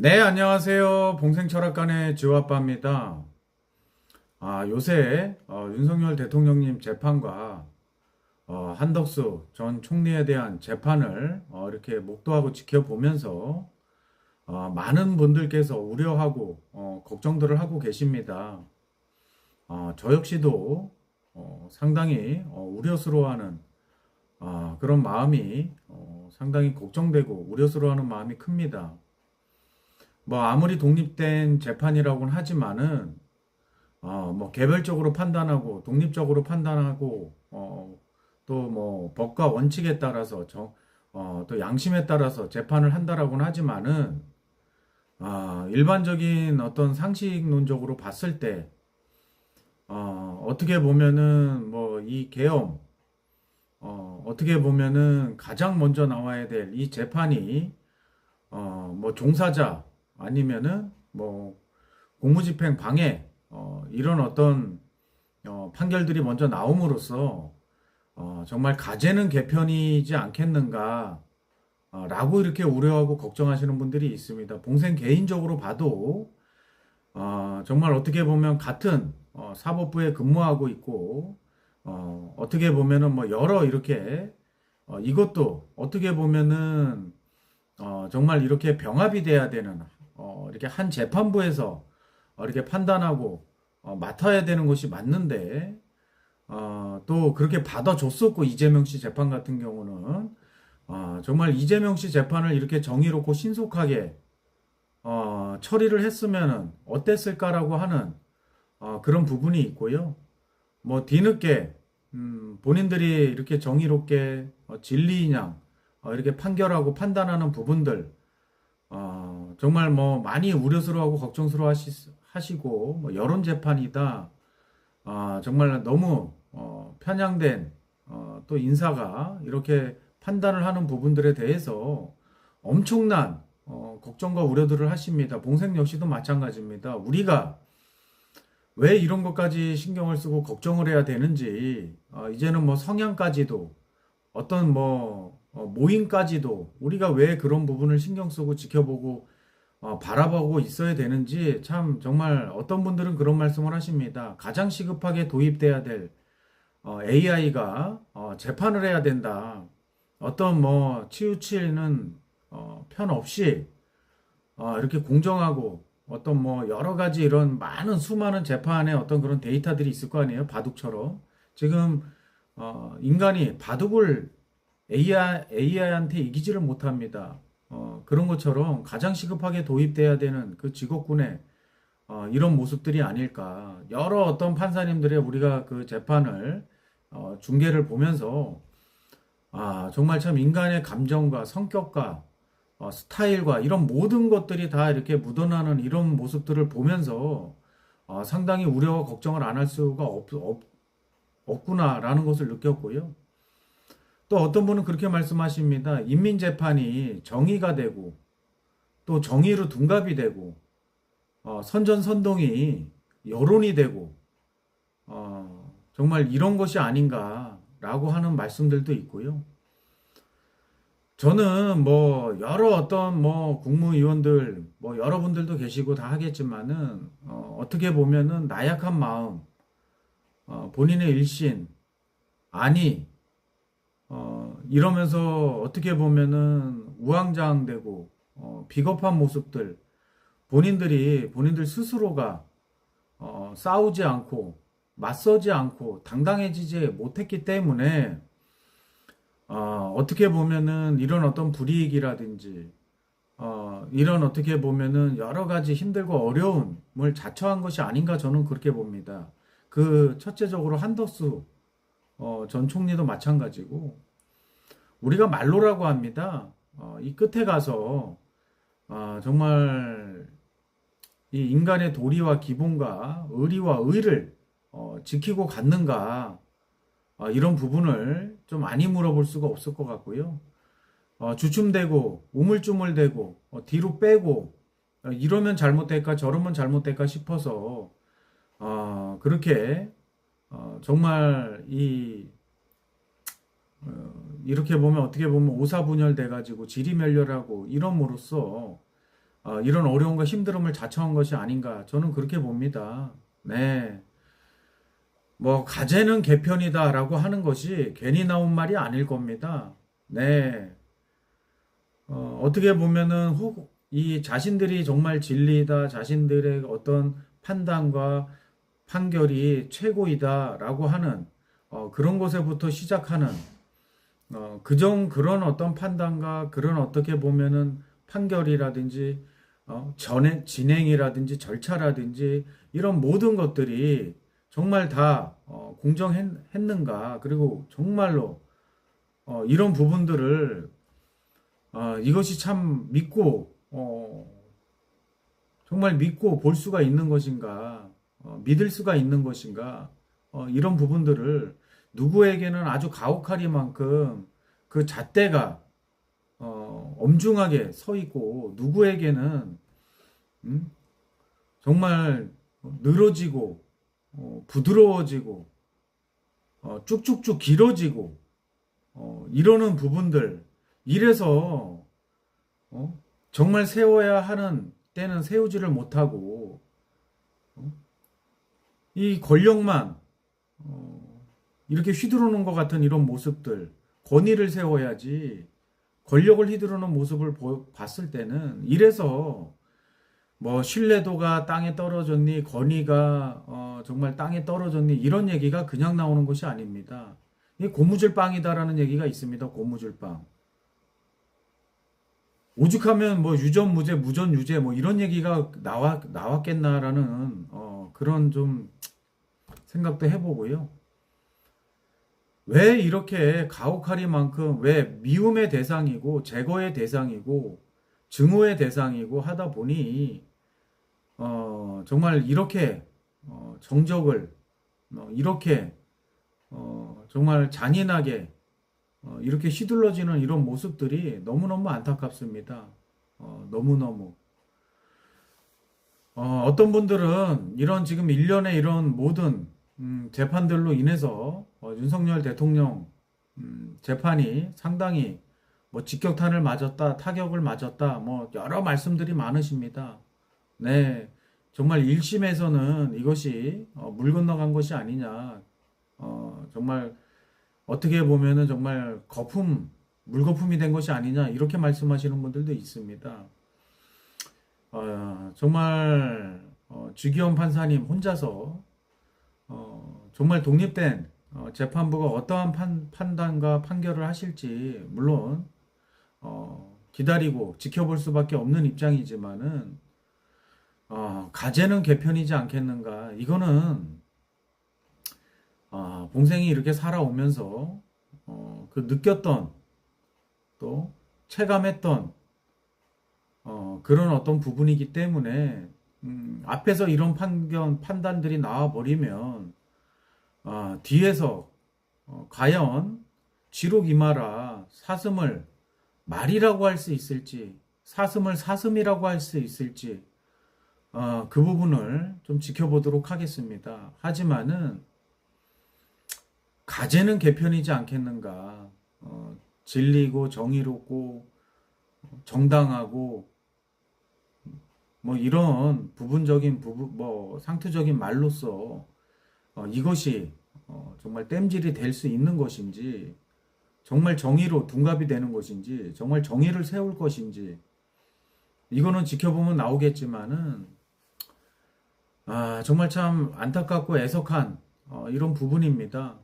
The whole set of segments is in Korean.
네, 안녕하세요. 봉생철학관의 지화빠입니다. 아, 요새 어, 윤석열 대통령님 재판과 어, 한덕수 전 총리에 대한 재판을 어, 이렇게 목도하고 지켜보면서 어, 많은 분들께서 우려하고 어, 걱정들을 하고 계십니다. 어, 저 역시도 어, 상당히 어, 우려스러워하는 아, 그런 마음이 어, 상당히 걱정되고 우려스러워하는 마음이 큽니다. 뭐 아무리 독립된 재판이라고는 하지만은 어, 뭐 개별적으로 판단하고 독립적으로 판단하고 어, 또 뭐 법과 원칙에 따라서 정, 어, 또 양심에 따라서 재판을 한다라고는 하지만은 아, 일반적인 어떤 상식론적으로 봤을 때 어, 어떻게 보면은 뭐 이 계엄 어, 어떻게 보면은 가장 먼저 나와야 될 이 재판이 어, 뭐 종사자 아니면은 뭐 공무집행 방해 어, 이런 어떤 어, 판결들이 먼저 나옴으로써 어, 정말 가재는 개편이지 않겠는가 어, 라고 이렇게 우려하고 걱정하시는 분들이 있습니다. 봉생 개인적으로 봐도 어, 정말 어떻게 보면 같은 어, 사법부에 근무하고 있고 어, 어떻게 보면은 뭐 여러 이렇게 어, 이것도 어떻게 보면은 어, 정말 이렇게 병합이 돼야 되는 어, 이렇게 한 재판부에서 어, 이렇게 판단하고 어, 맡아야 되는 것이 맞는데 어, 또 그렇게 받아줬었고 이재명 씨 재판 같은 경우는 어, 정말 이재명 씨 재판을 이렇게 정의롭고 신속하게 어, 처리를 했으면은 어땠을까라고 하는 어, 그런 부분이 있고요. 뭐 뒤늦게 음, 본인들이 이렇게 정의롭게 어, 진리인양 어, 이렇게 판결하고 판단하는 부분들 어, 정말 뭐 많이 우려스러워하고 걱정스러워 하시고 뭐 여론 재판이다. 아, 정말 너무 어, 편향된 어, 또 인사가 이렇게 판단을 하는 부분들에 대해서 엄청난 어, 걱정과 우려들을 하십니다. 봉생 역시도 마찬가지입니다. 우리가 왜 이런 것까지 신경을 쓰고 걱정을 해야 되는지 어, 이제는 뭐 성향까지도 어떤 뭐 어, 모임까지도 우리가 왜 그런 부분을 신경 쓰고 지켜보고 어, 바라보고 있어야 되는지 참 정말 어떤 분들은 그런 말씀을 하십니다. 가장 시급하게 도입돼야 될 어, AI가 어, 재판을 해야 된다. 어떤 뭐 치우치는 어, 편 없이 어, 이렇게 공정하고 어떤 뭐 여러 가지 이런 많은 수많은 재판에 어떤 그런 데이터들이 있을 거 아니에요. 바둑처럼 지금 어, 인간이 바둑을 AI, AI한테 이기지를 못합니다. 어, 그런 것처럼 가장 시급하게 도입돼야 되는 그 직업군의 어, 이런 모습들이 아닐까. 여러 어떤 판사님들의 우리가 그 재판을 어, 중계를 보면서 아, 정말 참 인간의 감정과 성격과 어, 스타일과 이런 모든 것들이 다 이렇게 묻어나는 이런 모습들을 보면서 어, 상당히 우려와 걱정을 안 할 수가 없, 없, 없구나라는 것을 느꼈고요. 또 어떤 분은 그렇게 말씀하십니다. 인민재판이 정의가 되고 또 정의로 둔갑이 되고 어, 선전선동이 여론이 되고 어, 정말 이런 것이 아닌가라고 하는 말씀들도 있고요. 저는 뭐 여러 어떤 뭐 국무위원들 뭐 여러분들도 계시고 다 하겠지만은 어, 떻게 보면은 나약한 마음 어, 본인의 일신 아니 어, 이러면서 어떻게 보면은 우왕좌왕되고 어, 비겁한 모습들 본인들이 본인들 스스로가 어, 싸우지 않고 맞서지 않고 당당해지지 못했기 때문에 어, 어떻게 보면은 이런 어떤 불이익이라든지 어, 이런 어떻게 보면은 여러 가지 힘들고 어려움을 자처한 것이 아닌가 저는 그렇게 봅니다. 그 첫째적으로 한덕수 어, 전 총리도 마찬가지고 우리가 말로라고 합니다. 어, 이 끝에 가서 어, 정말 이 인간의 도리와 기본과 의리와 의를 어, 지키고 갔는가 어, 이런 부분을 좀 많이 물어볼 수가 없을 것 같고요. 어, 주춤대고 우물쭈물대고 어, 뒤로 빼고 어, 이러면 잘못될까 저러면 잘못될까 싶어서 어, 그렇게 어, 정말 이 이렇게 보면 어떻게 보면 오사분열 돼 가지고 지리멸렬하고 이럼으로써 어, 이런 어려움과 힘듦을 자처한 것이 아닌가 저는 그렇게 봅니다. 네. 뭐 가재는 개편이다라고 하는 것이 괜히 나온 말이 아닐 겁니다. 네. 어, 어떻게 보면은 혹 이 자신들이 정말 진리다, 자신들의 어떤 판단과 판결이 최고이다라고 하는 어, 그런 것에부터 시작하는 어, 그정 그런 어떤 판단과 그런 어떻게 보면은 판결이라든지 어, 전에 진행이라든지 절차라든지 이런 모든 것들이 정말 다 어, 공정했는가 그리고 정말로 어, 이런 부분들을 어, 이것이 참 믿고 어, 정말 믿고 볼 수가 있는 것인가 어, 믿을 수가 있는 것인가 어, 이런 부분들을 누구에게는 아주 가혹하리만큼 그 잣대가 어, 엄중하게 서 있고 누구에게는 음? 정말 늘어지고 어, 부드러워지고 어, 쭉쭉쭉 길어지고 어, 이러는 부분들 이래서 어? 정말 세워야 하는 때는 세우지를 못하고 어? 이 권력만 어, 이렇게 휘두르는 것 같은 이런 모습들 권위를 세워야지 권력을 휘두르는 모습을 보- 봤을 때는 이래서 뭐 신뢰도가 땅에 떨어졌니 권위가 어, 정말 땅에 떨어졌니 이런 얘기가 그냥 나오는 것이 아닙니다. 이 고무줄 빵이다라는 얘기가 있습니다. 고무줄 빵. 오죽하면 뭐 유전 무죄 무전 유죄 뭐 이런 얘기가 나와 나왔겠나라는 어, 그런 좀 생각도 해보고요. 왜 이렇게 가혹하리만큼 왜 미움의 대상이고 제거의 대상이고 증오의 대상이고 하다 보니 어, 정말 이렇게 어, 정적을 어, 이렇게 어, 정말 잔인하게 어, 이렇게 휘둘러지는 이런 모습들이 너무너무 안타깝습니다. 어, 너무너무. 어, 어떤 분들은 이런 지금 일련의 이런 모든 음, 재판들로 인해서 어, 윤석열 대통령 음, 재판이 상당히 뭐 직격탄을 맞았다, 타격을 맞았다, 뭐 여러 말씀들이 많으십니다. 네, 정말 1심에서는 이것이 어, 물 건너간 것이 아니냐, 어, 정말 어떻게 보면은 정말 거품, 물거품이 된 것이 아니냐 이렇게 말씀하시는 분들도 있습니다. 어, 정말 어, 주기현 판사님 혼자서 어, 정말 독립된 어, 재판부가 어떠한 판, 판단과 판결을 하실지 물론 어, 기다리고 지켜볼 수밖에 없는 입장이지만은 어, 가제는 개편이지 않겠는가? 이거는 어, 봉생이 이렇게 살아오면서 어, 그 느꼈던 또 체감했던 어, 그런 어떤 부분이기 때문에 음, 앞에서 이런 판견 판단들이 나와 버리면 어, 뒤에서 어, 과연 지록 이마라 사슴을 말이라고 할 수 있을지 사슴을 사슴이라고 할 수 있을지 어, 그 부분을 좀 지켜보도록 하겠습니다. 하지만은 가제는 개편이지 않겠는가. 어, 진리고 정의롭고 정당하고 뭐 이런 부분적인 부분 뭐 상투적인 말로써 어, 이것이 어, 정말 땜질이 될 수 있는 것인지 정말 정의로 둔갑이 되는 것인지 정말 정의를 세울 것인지 이거는 지켜보면 나오겠지만은 아 정말 참 안타깝고 애석한 어, 이런 부분입니다.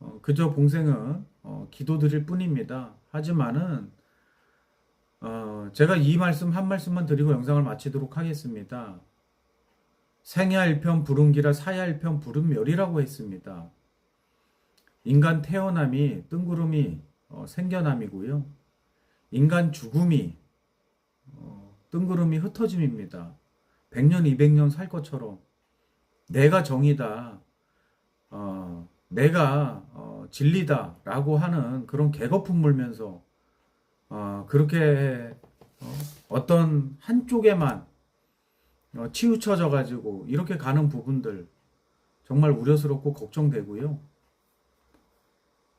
어, 그저 봉생은 어, 기도드릴 뿐입니다. 하지만은 어, 제가 이 말씀 한 말씀만 드리고 영상을 마치도록 하겠습니다. 생야 일편 부름기라 사야 일편 부름멸이라고 했습니다. 인간 태어남이 뜬구름이 어, 생겨남이고요. 인간 죽음이 어, 뜬구름이 흩어짐입니다. 100년, 200년 살 것처럼 내가 정이다. 어, 내가 어, 진리다라고 하는 그런 개거품 물면서 어, 그렇게 어, 떤 한쪽에만 어, 치우쳐져 가지고 이렇게 가는 부분들 정말 우려스럽고 걱정되고요.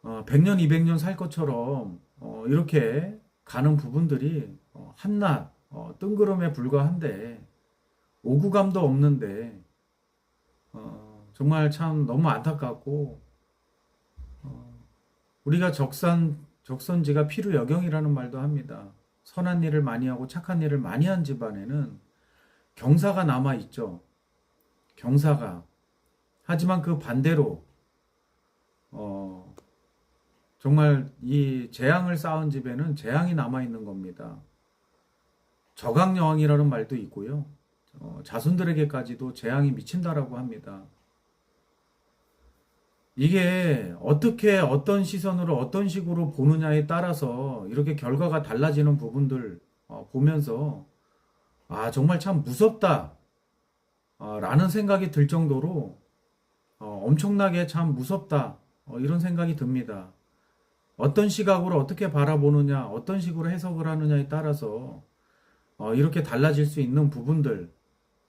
어, 100년, 200년 살 것처럼 어, 이렇게 가는 부분들이 어, 한낱 어, 뜬구름에 불과한데 오구감도 없는데 어, 정말 참 너무 안타깝고 어, 우리가 적산 적선지가 필요여경이라는 말도 합니다. 선한 일을 많이 하고 착한 일을 많이 한 집안에는 경사가 남아 있죠. 경사가 하지만 그 반대로 어, 정말 이 재앙을 쌓은 집에는 재앙이 남아 있는 겁니다. 저강 여왕이라는 말도 있고요. 어, 자손들에게까지도 재앙이 미친다라고 합니다. 이게 어떻게 어떤 시선으로 어떤 식으로 보느냐에 따라서 이렇게 결과가 달라지는 부분들 어, 보면서 아 정말 참 무섭다 어, 라는 생각이 들 정도로 어, 엄청나게 참 무섭다 어, 이런 생각이 듭니다. 어떤 시각으로 어떻게 바라보느냐 어떤 식으로 해석을 하느냐에 따라서 어, 이렇게 달라질 수 있는 부분들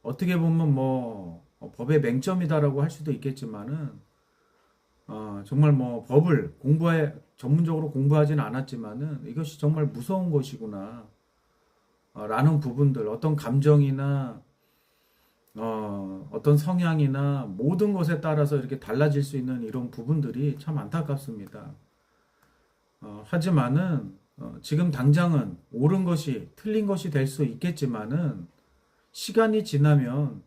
어떻게 보면 뭐 어, 법의 맹점이다라고 할 수도 있겠지만은 어, 정말 뭐 법을 공부해 전문적으로 공부하지는 않았지만은 이것이 정말 무서운 것이구나 어, 라는 부분들 어떤 감정이나 어, 어떤 성향이나 모든 것에 따라서 이렇게 달라질 수 있는 이런 부분들이 참 안타깝습니다. 어, 하지만은 어, 지금 당장은 옳은 것이 틀린 것이 될 수 있겠지만은 시간이 지나면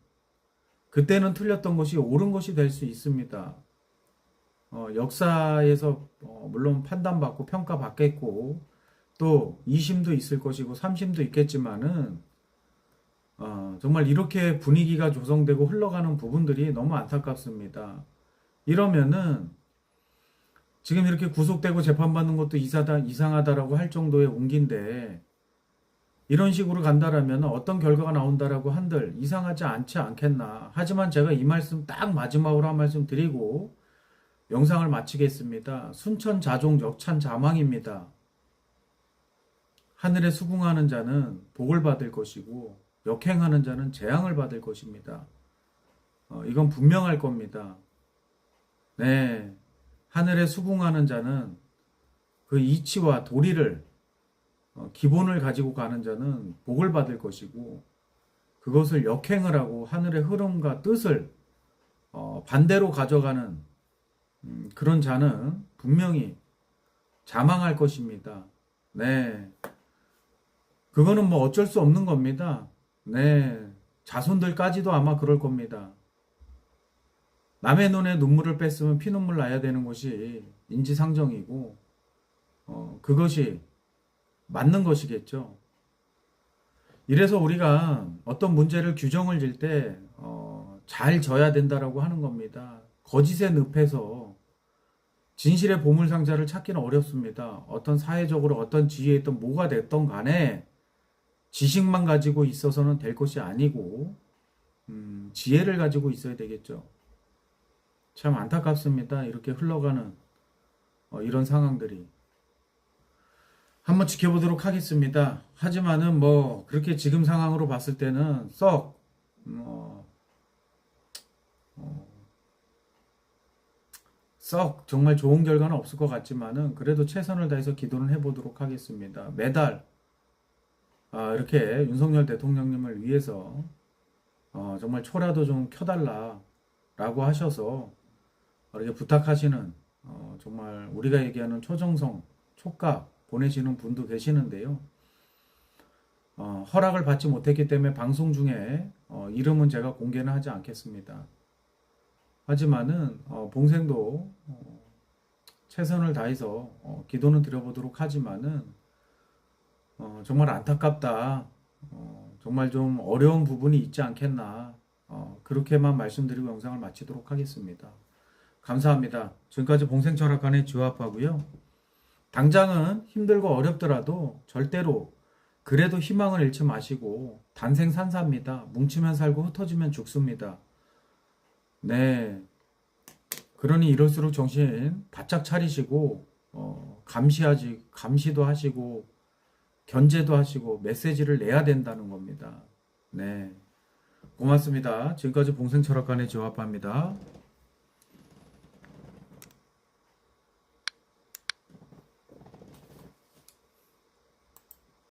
그때는 틀렸던 것이 옳은 것이 될 수 있습니다. 어, 역사에서 어, 물론 판단받고 평가받겠고 또 2심도 있을 것이고 3심도 있겠지만은 어, 정말 이렇게 분위기가 조성되고 흘러가는 부분들이 너무 안타깝습니다. 이러면은 지금 이렇게 구속되고 재판받는 것도 이사다, 이상하다라고 할 정도의 온기인데 이런 식으로 간다라면 어떤 결과가 나온다라고 한들 이상하지 않지 않겠나. 하지만 제가 이 말씀 딱 마지막으로 한 말씀 드리고 영상을 마치겠습니다. 순천 자종 역찬 자망입니다. 하늘에 수궁하는 자는 복을 받을 것이고 역행하는 자는 재앙을 받을 것입니다. 어, 이건 분명할 겁니다. 네. 하늘에 수궁하는 자는 그 이치와 도리를 어, 기본을 가지고 가는 자는 복을 받을 것이고 그것을 역행을 하고 하늘의 흐름과 뜻을 어, 반대로 가져가는 음, 그런 자는 분명히 자망할 것입니다. 네. 그거는 뭐 어쩔 수 없는 겁니다. 네. 자손들까지도 아마 그럴 겁니다. 남의 눈에 눈물을 뺐으면 피눈물 나야 되는 것이 인지상정이고, 어, 그것이 맞는 것이겠죠. 이래서 우리가 어떤 문제를 규정을 질 때, 어, 잘 져야 된다라고 하는 겁니다. 거짓의 늪에서 진실의 보물 상자를 찾기는 어렵습니다. 어떤 사회적으로 어떤 지위에 있던 뭐가 됐던 간에 지식만 가지고 있어서는 될 것이 아니고 음, 지혜를 가지고 있어야 되겠죠. 참 안타깝습니다. 이렇게 흘러가는 어, 이런 상황들이 한번 지켜보도록 하겠습니다. 하지만은 뭐 그렇게 지금 상황으로 봤을 때는 썩 어, 어, 썩 정말 좋은 결과는 없을 것 같지만은 그래도 최선을 다해서 기도를 해보도록 하겠습니다. 매달 아, 이렇게 윤석열 대통령님을 위해서 어, 정말 초라도 좀 켜달라라고 하셔서 이렇게 부탁하시는 어, 정말 우리가 얘기하는 초정성, 촉각 보내시는 분도 계시는데요. 어, 허락을 받지 못했기 때문에 방송 중에 어, 이름은 제가 공개는 하지 않겠습니다. 하지만은 어, 봉생도 어, 최선을 다해서 어, 기도는 드려보도록 하지만은 어, 정말 안타깝다. 어, 정말 좀 어려운 부분이 있지 않겠나. 어, 그렇게만 말씀드리고 영상을 마치도록 하겠습니다. 감사합니다. 지금까지 봉생철학관의 주합하고요. 당장은 힘들고 어렵더라도 절대로 그래도 희망을 잃지 마시고 단생산사입니다. 뭉치면 살고 흩어지면 죽습니다. 네. 그러니 이럴수록 정신 바짝 차리시고 어, 감시하지 감시도 하시고 견제도 하시고 메시지를 내야 된다는 겁니다. 네. 고맙습니다. 지금까지 봉생철학관의 조합합니다.